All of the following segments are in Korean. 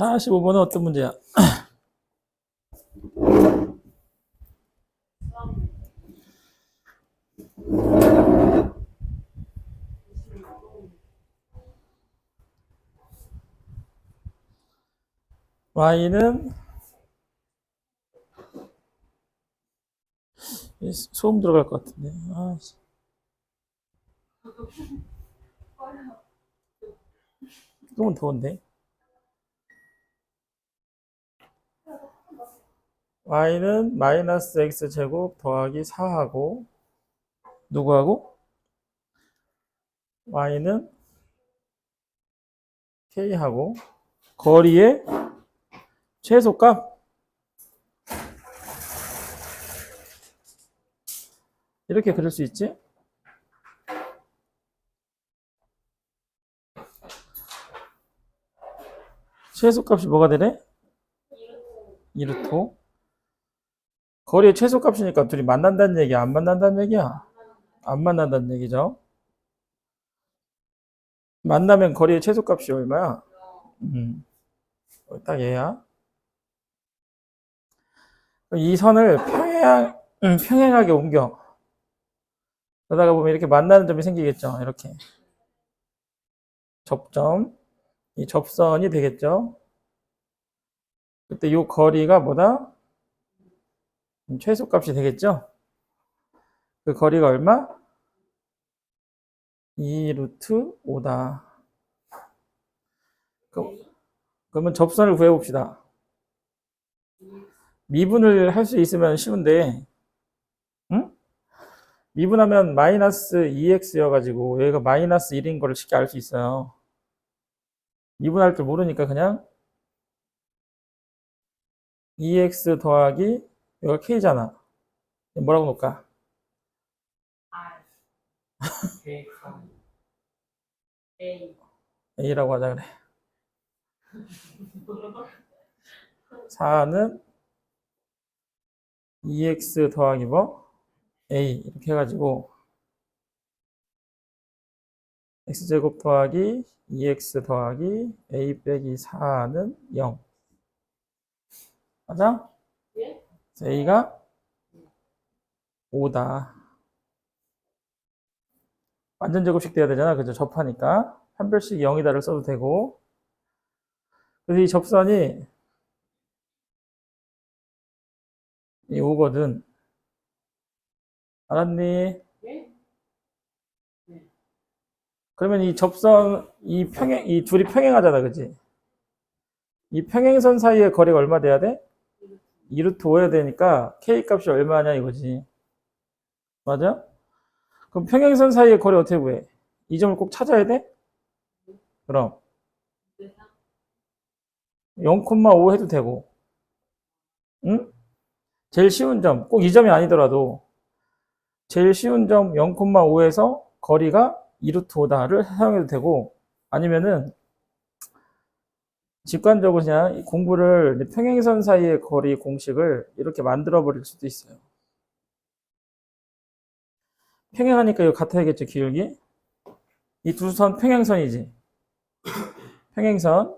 45번은 어떤 문제야? y는 소음 들어갈 것 같은데. 아, 씨. 조금은 더운데. Y는 마이너스 x 제곱 더하기 4하고 누구하고? y는 k하고 거리의 최소값 이렇게 그릴 수 있지? 최소값이 뭐가 되래? 2루트 거리의 최소값이니까 둘이 만난다는 얘기야? 안 만난다는 얘기야? 안 만난다는 얘기죠. 만나면 거리의 최소값이 얼마야? 음, 딱 얘야. 이 선을 평행, 음, 평행하게 옮겨. 그러다가 보면 이렇게 만나는 점이 생기겠죠. 이렇게. 접점. 이 접선이 되겠죠. 그때 이 거리가 뭐다? 음, 최소값이 되겠죠? 그 거리가 얼마? 2 루트 5다. 그러면 접선을 구해봅시다. 미분을 할 수 있으면 쉬운데, 응? 미분하면 마이너스 2x여가지고 여기가 마이너스 1인 거를 쉽게 알 수 있어요. 미분할 줄 모르니까 그냥 2x 더하기 여기가 k잖아. 뭐라고 놓을까? A A a라고 하자 그래. 4는 2x 더하기 뭐? a 이렇게 해가지고 x제곱 더하기 2x 더하기 a 빼기 4는 0 맞아? A가 5다 완전 제곱식 돼야 되잖아 그죠? 접하니까 판별식 0이다를 써도 되고 그래서 이 접선이 이 5거든 알았니? 예? 그러면 이 접선, 이 평행, 이 둘이 평행하잖아, 그지? 이 평행선 사이의 거리가 얼마 돼야 돼? 2루트 5해야 되니까 k 값이 얼마냐 이거지. 맞아? 그럼 평행선 사이의 거리 어떻게 구해? 이 점을 꼭 찾아야 돼? 그럼 0,5 해도 되고, 응? 제일 쉬운 점, 꼭 이 점이 아니더라도 제일 쉬운 점 0,5에서 거리가 2루트 5다를 사용해도 되고 아니면은 직관적으로 그냥 이 공부를 평행선 사이의 거리 공식을 이렇게 만들어 버릴 수도 있어요. 평행하니까 이거 같아야겠죠, 기울기? 이 두 선 평행선이지. 평행선.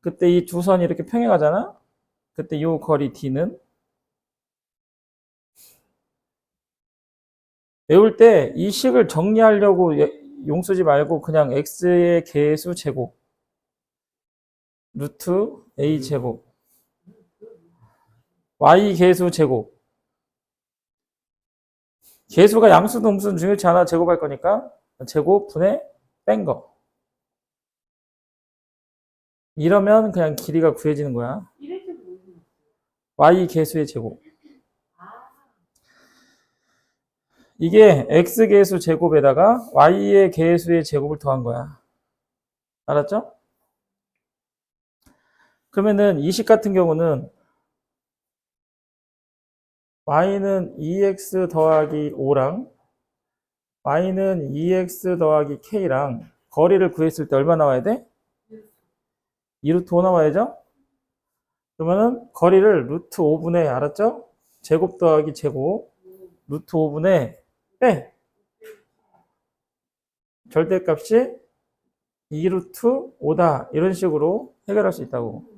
그때 이 두 선이 이렇게 평행하잖아? 그때 이 거리 D는 외울 때 이 식을 정리하려고 예- 용 쓰지 말고 그냥 x의 개수 제곱 루트 a 제곱. Y 개수 제곱. 개수가 양수도 음수는 중요치 않아 제곱할 거니까 제곱 분의 뺀 거. 이러면 그냥 길이가 구해지는 거야. Y 개수의 제곱. 이게 x 개수 제곱에다가 y의 개수의 제곱을 더한 거야. 알았죠? 그러면은 이 식 같은 경우는 y는 2x 더하기 5랑 y는 2x 더하기 k랑 거리를 구했을 때 얼마 나와야 돼? 2루트 5 나와야죠? 그러면은 거리를 루트 5분의 알았죠? 제곱 더하기 제곱 루트 5분의 빼. 절대값이 2루트 5다. 이런 식으로 해결할 수 있다고.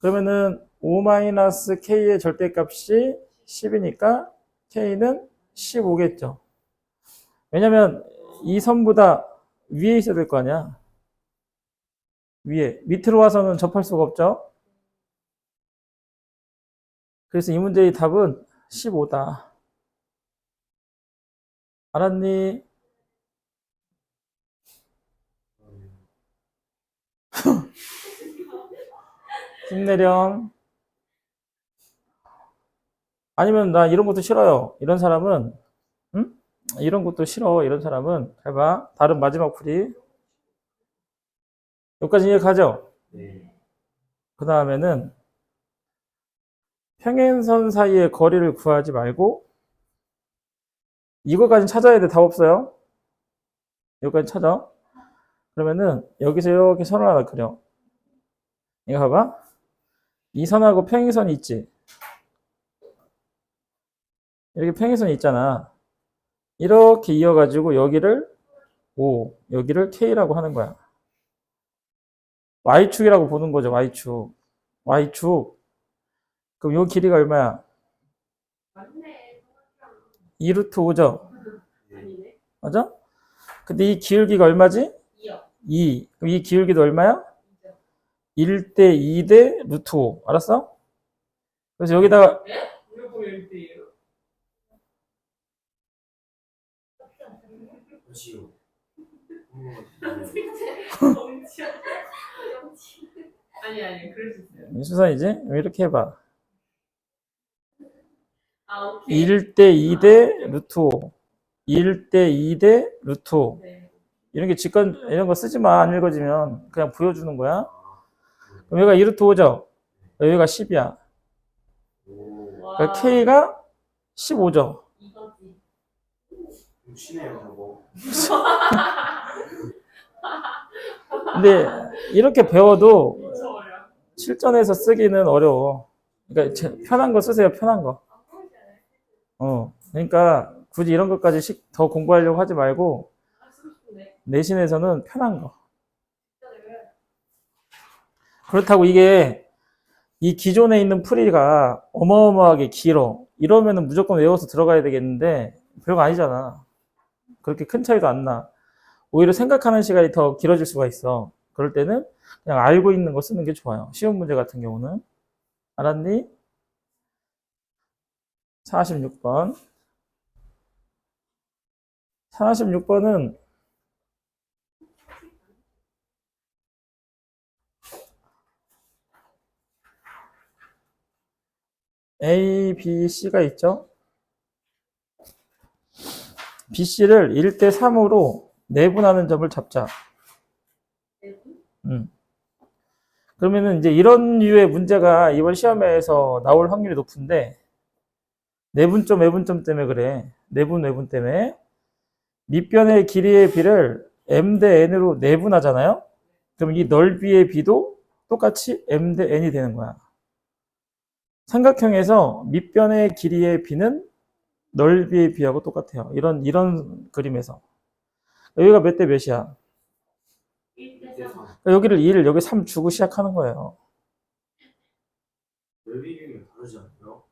그러면은 5-k의 절대값이 10이니까 k는 15겠죠. 왜냐면 이 선보다 위에 있어야 될 거 아니야. 위에. 밑으로 와서는 접할 수가 없죠. 그래서 이 문제의 답은 15다. 알았니? 힘내렴. 아니면 나 이런 것도 싫어요. 이런 사람은, 응? 이런 것도 싫어. 이런 사람은, 해봐. 다른 마지막 풀이. 여기까지 이해가죠? 네. 그 다음에는 평행선 사이의 거리를 구하지 말고 이거까지 찾아야 돼. 답 없어요. 여기까지 찾아. 그러면은 여기서 이렇게 선을 하나 그려. 이거 봐봐. 이 선하고 평행선이 있지. 이렇게 평행선이 있잖아. 이렇게 이어가지고 여기를 O, 여기를 K라고 하는 거야. Y축이라고 보는 거죠. Y축. Y축. 그럼 요 길이가 얼마야? 맞네. 2루트 5죠? 아니네. 맞아? 근데 이 기울기가 얼마지? 2요. 2. 그럼 이 기울기도 얼마야? 2죠. 1대 2대 루트 5. 알았어? 그래서 여기다가 무조건 1대예요. 그렇지요. 아니 아니 그럴 수 있어요. 수산이지? 이렇게 해봐. 아 오케이. 1대 2대 루트 5. 1대 2대 루트 5. 네. 이런 게 직관, 이런 거 쓰지 마. 안 읽어지면. 그냥 보여주는 거야. 그럼 여기가 2루트 5죠? 여기가 10이야. 오, 와. 그러니까 K가 15죠. 이거지. 욕심해요, 저거. 근데 이렇게 배워도. 실전에서 쓰기는 어려워. 그러니까 제- 편한 거 쓰세요, 편한 거. 아. 어. 그러니까 굳이 이런 것까지 식- 더 공부하려고 하지 말고 아. 내신에서는 편한 거. 그렇다고 이게 이 기존에 있는 풀이가 어마어마하게 길어. 이러면은 무조건 외워서 들어가야 되겠는데 별거 아니잖아. 그렇게 큰 차이도 안 나. 오히려 생각하는 시간이 더 길어질 수가 있어. 그럴 때는 그냥 알고 있는 거 쓰는 게 좋아요. 시험 문제 같은 경우는. 알았니? 46번. 46번은 A, B, C가 있죠? B, C를 1대 3으로 내분하는 점을 잡자. 음. 그러면은 이제 이런 류의 문제가 이번 시험에서 나올 확률이 높은데, 내분점, 외분점 때문에 그래. 내분, 외분 때문에. 밑변의 길이의 비를 m 대 n으로 내분하잖아요? 그럼 이 넓이의 비도 똑같이 m 대 n이 되는 거야. 삼각형에서 밑변의 길이의 비는 넓이의 비하고 똑같아요. 이런, 이런 그림에서. 여기가 몇 대 몇이야? 1대 3. 그러니까 여기를 1, 여기 3 주고 시작하는 거예요. 넓이 비면 다르지 않나요?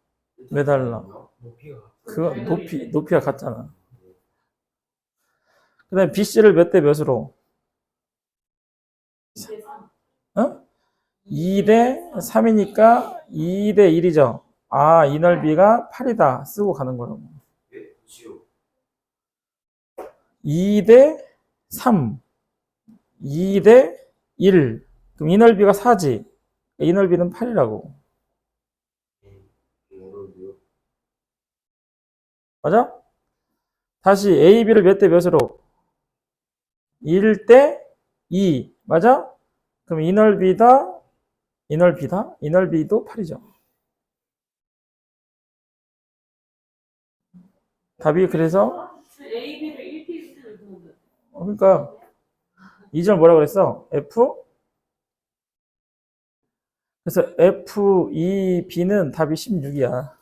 왜 달라? 높이가. 그거 높이, 높이가 같잖아. 그 다음에 BC를 몇 대 몇으로? 2대 3. 어? 2대 3이니까 2대 1이죠. 아, 이 넓이가 8이다. 쓰고 가는 그렇지요. 2대 3. 2대 1. 그럼 이 넓이가 4지. 이 넓이는 8이라고. 네, 어려운데요. 맞아? 다시 A, B를 몇 대 몇으로? 1대 2. 맞아? 그럼 이 넓이다. 이 넓이다. 이 넓이도 8이죠. 답이 그래서 A, B를 1대 1대 보는데. 어, 그러니까 이절 뭐라 그랬어? F 그래서 F, E, B는 답이 16이야.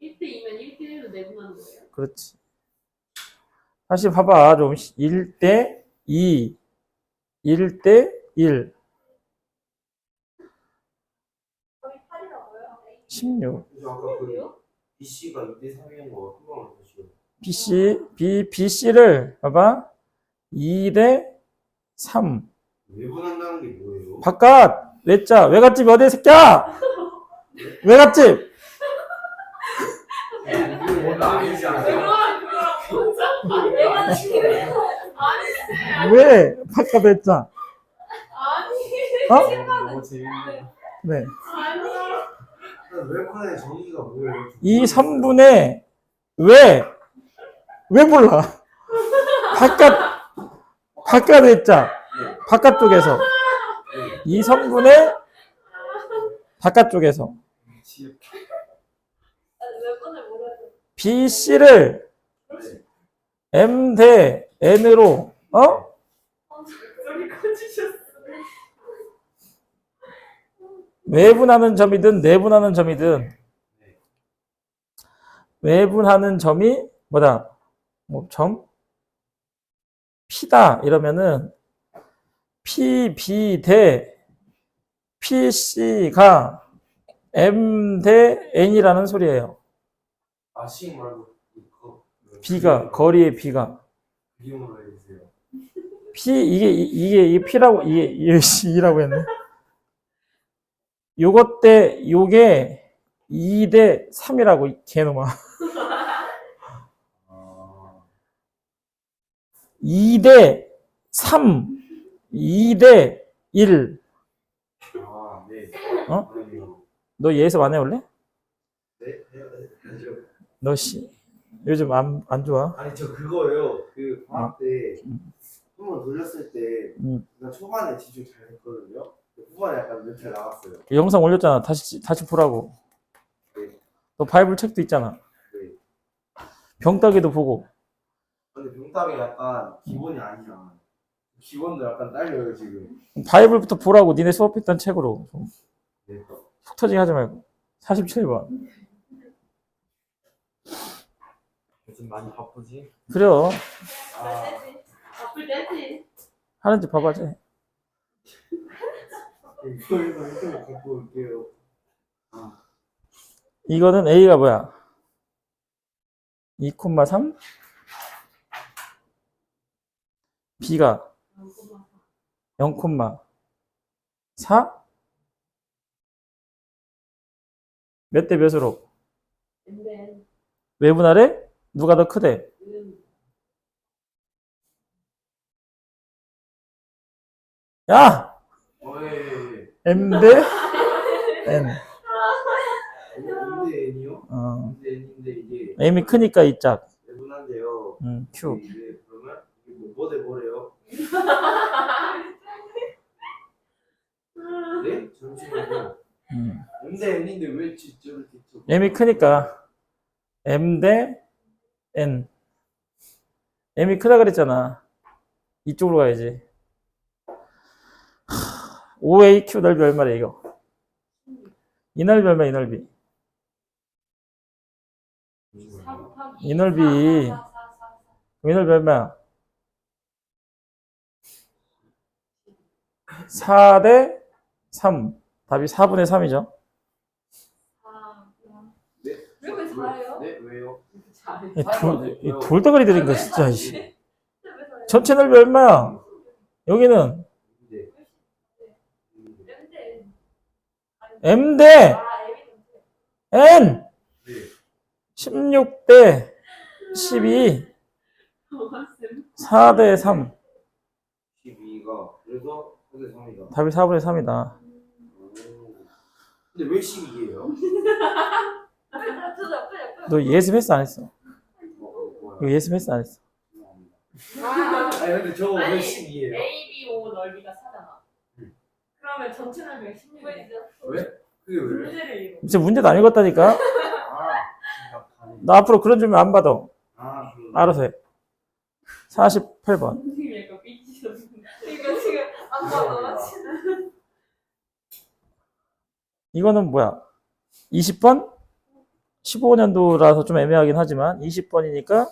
1대 2면 1대 1로 내분하는 거예요. 그렇지. 다시 봐봐. 좀 1대 2, 1대 1. 16. 그래서 아까 그 BC가 2대 3인 거 한번 다시요. BC, B, BC를 봐봐. 2대 3. 외분한다는 게 뭐예요? 바깥 외자 외갓집 어디 새끼야? 외갓집 상관이야? 아니, 왜 바깥 외자? 아니, 어? 너무 재밌네. 네. 아니. 웰컨의 정의가 뭐예요? 이 3분의 왜? 왜 몰라? 바깥 바깥 외자 네. 바깥쪽에서 네. 이 3분의 바깥쪽에서? BC를 네. M 대 N으로 어? 목소리 커지셨어. 외분하는 점이든 내분하는 점이든 외분하는 점이 뭐다? 뭐 점? P다 이러면은 PB 대 PC가 M 대 N이라는 소리예요. 아, 식 말고 그거. B가 거리의 B가 비용으로 해주세요. P 이게 이- 이게 이 P라고 이게 C라고 했네. 요것 때 요게 2대 3이라고 이 개놈아. 아, 2대 3, 2대 1. 아, 네. 어? 너 예습 안 해올래? 네? 너 씨. 요즘 안, 안 좋아. 아니 저 그거예요. 그 방학 때 음. 한번 돌렸을 때 음. 그냥 초반에 집중 잘 했거든요. 후반에 약간 멘탈 나갔어요. 그 영상 올렸잖아. 다시, 다시 보라고. 네. 너 바이블 책도 있잖아. 네. 병따기도 보고. 근데 병답이 약간 기본이 아니야. 기본도 약간 딸려요 지금. 바이블부터 보라고. 니네 수업했던 책으로. 좀 네. 속 터지게 하지 말고. 47번. 요즘 많이 바쁘지? 그래요. 아, 아플 때지. 하는지 봐봐지. 이거에서 이렇게 갖고 올게요. 이거는 A가 뭐야? 2,3? B가 0,4? 몇 대 몇으로? 근데 외분할에 누가 더 크대? 음, 야! M 대 N. 예. 근데 N이요? 어. 근데 N인데 이게 M이 크니까 이 짝. 내분한데요. 음, Q. 이게 그러면 이게 뭐 뭐래요? 네? 잠시만요. 음. 근데 N인데 왜 진짜를 대쳐? M이 크니까 M 대 N. M이 크다 그랬잖아. 이쪽으로 가야지. 5AQ 넓이 얼마래, 이거? 이 넓이 얼마, 이 넓이? 이 넓이. 이 넓이 얼마야? 4대 3. 답이 4분의 3이죠. 아, 그럼. 네? 왜요? 잘해. 이 돌, 이 돌대가리 들인 거 진짜. 전체 넓이 얼마야? 여기는 네. 근데 M 대 N. 네. 16 대 12. 4 대 3. 12가 그래서 4대 3이다. 답이 4분의 3이다. 근데 왜 12예요? 저도 옆에 옆에. 너 예습했어, 안 했어? 이거 예습했어, 안 했어? 아, 아니 근데 저거 왜 아니, 12예요? A, B, O 넓이가 4잖아. 그러면 전체 넓이가 16이야. 왜? 그게 왜? 문제를 읽어. 진짜 문제도 안 읽었다니까? 아, 생각하네. 너 앞으로 그런 줄면 안 받아. 아, 그러네. 알아서 해. 48번. 선생님이 약간 삐지셨는데. 이거 지금 안 봐도 이거는 뭐야? 20번? 15년도라서 좀 애매하긴 하지만 20번이니까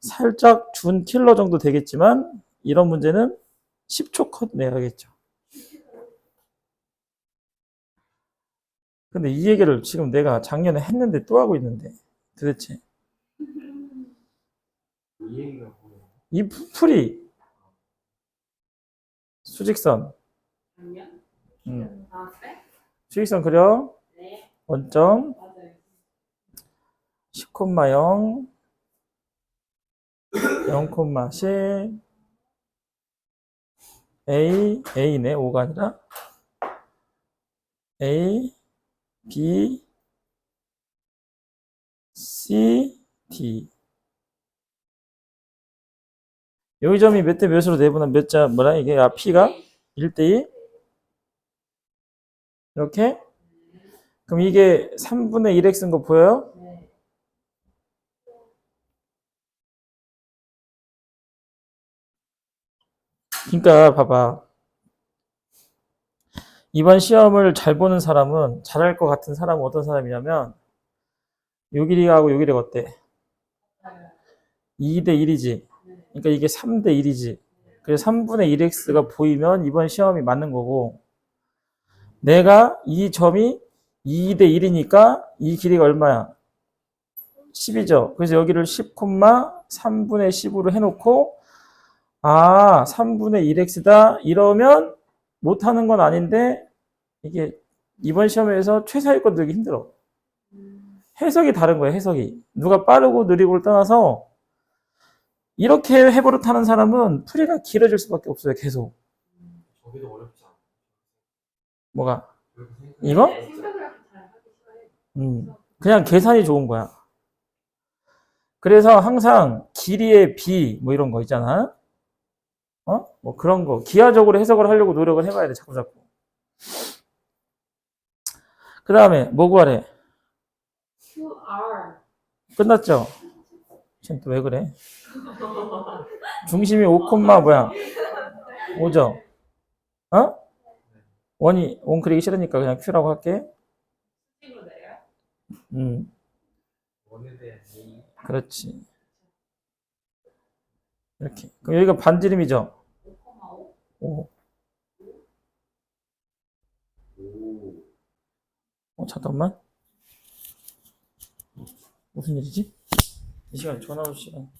살짝 준 킬러 정도 되겠지만 이런 문제는 10초 컷 내야겠죠. 근데 이 얘기를 지금 내가 작년에 했는데 또 하고 있는데 도대체 이 풀이 수직선 작년? 음. 아 그래? 수직선 그려 네 원점 맞아요 10,0 0,10 A A네 5가 아니라 A B C D 여기 점이 몇 대 몇으로 내분한 몇 자 뭐라 이게 아 P가 1대 2 이렇게 그럼 이게 3분의 1x인 거 보여요? 네 그러니까 봐봐. 이번 시험을 잘 보는 사람은 잘할 것 같은 사람은 어떤 사람이냐면 요 길이하고 요 길이가 어때? 2대 1이지. 그러니까 이게 3대 1이지. 그래서 3분의 1x가 보이면 이번 시험이 맞는 거고 내가 이 점이 2대 1이니까 이 길이가 얼마야? 10이죠. 그래서 여기를 10, 3분의 10으로 해놓고 아, 3분의 1x다. 이러면 못하는 건 아닌데, 이게 이번 시험에서 최상위권 들기 힘들어. 해석이 다른 거야, 해석이. 누가 빠르고 느리고를 떠나서, 이렇게 해버릇하는 사람은 풀이가 길어질 수밖에 없어요, 계속. 저기도 어렵지 않아. 뭐가? 이거? 네, 음, 그냥 계산이 좋은 거야. 그래서 항상 길이의 비, 뭐 이런 거 있잖아. 어? 뭐 그런 거. 기하적으로 해석을 하려고 노력을 해봐야 돼, 자꾸 자꾸. 그 다음에, 뭐 구하래? QR 끝났죠? 쟤 또 왜 그래? 중심이 5, 뭐야? 5죠? 어? 원이, 원 그리기 싫으니까 그냥 Q라고 할게. 음. 그렇지. 이렇게. 그럼 여기가 반지름이죠? 5,5 오. 오. 어, 잠깐만. 무슨 일이지? 이 시간 전화 올 시간.